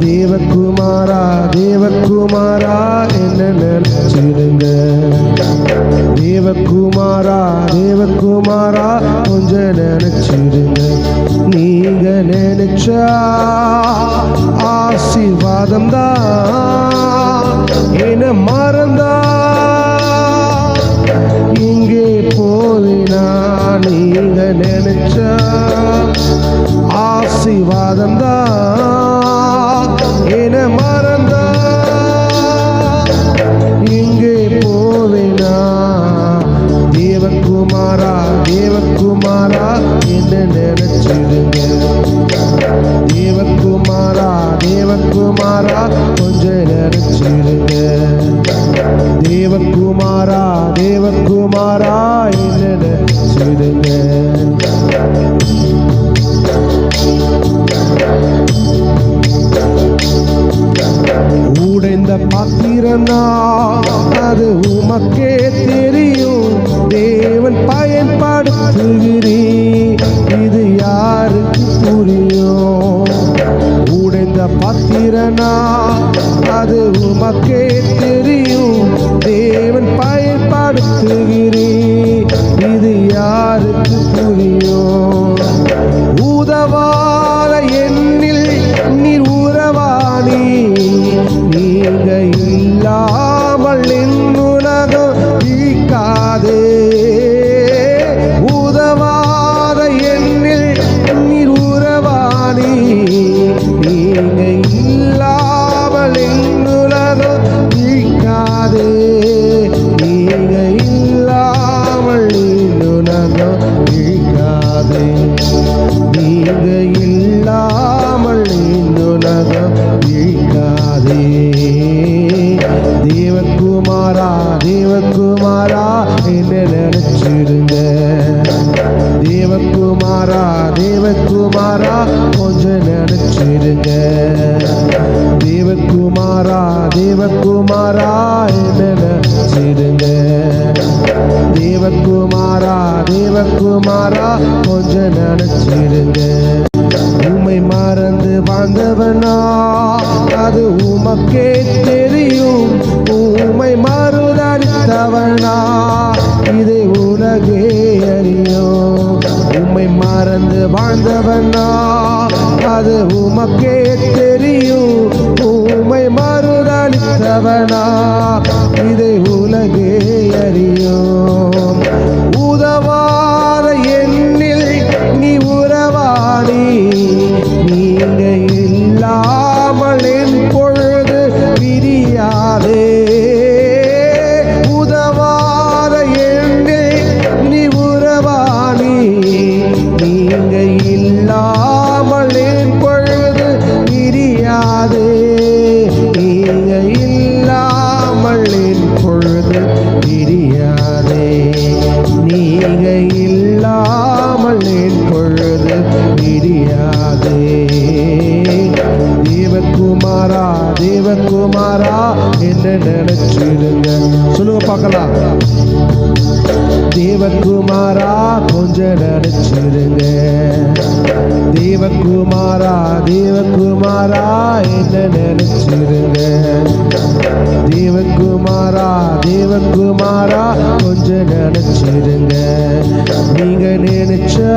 தேவகுமாரா தேவகுமாரா என்ன நினைச்சிடுங்க தேவகுமாரா தேவகுமாரா கொஞ்ச நினைச்சிருங்க. நீங்க நினைச்சா ஆசீர்வாதம் தான். தேவகுமாரா கொஞ்சம் நினைச்சிடுங்க தேவகுமாரா தேவகுமாரா என்ன நினைச்சிடுங்க உடைந்த பாத்திரனா அது உமக்கே தெரியும் தேவன் பயன்படுத்துகிறீ ஈக்காதே நீங்க இல்லாமல் இந்துலகம் இழிக்காதே தேவகுமாரா தேவகுமாரா என்ன நினைச்சிடுங்க தேவகுமாரா தேவகுமாரா கொஞ்சம் நினைச்சிடுங்க தேவகுமாரா தேவகுமாரா கொஞ்சம் நினைச்சிருங்க. உண்மை மறந்து வாழ்ந்தவனா அது உமக்கே தெரியும். உண்மை மறுதளித்தவனா இதை உலகே அறியும். உண்மை மறந்து வாழ்ந்தவனா அது உமக்கே தெரியும். உண்மை மறுதளித்தவனா இதை உலகே தேவகுமாரா என்று நினைச்சிடுங்க. சொல்லுங்க பார்க்கலாம். தேவகுமாரா கொஞ்சம் நினைச்சிடுங்க. தேவகுமாரா தேவகுமாரா என்ன நினைச்சிடுங்க. தேவகுமாரா தேவகுமாரா கொஞ்சம் நினைச்சிடுங்க. நீங்க நினைச்சா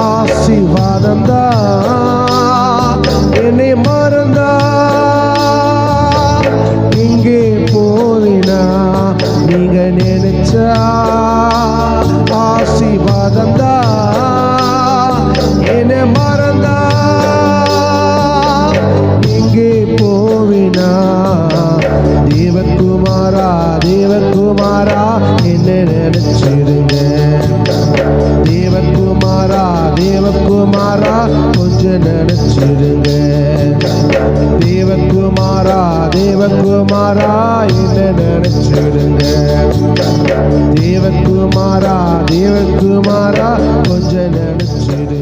ஆசிர்வாதம் தான். தேவகுமாரா கொஞ்சம் நினைச்சிருங்க. தேவகுமாரா தேவகுமாரா என்ன நினைச்சிருங்க. தேவகுமாரா தேவகுமாரா கொஞ்சம் நினைச்சிருங்க.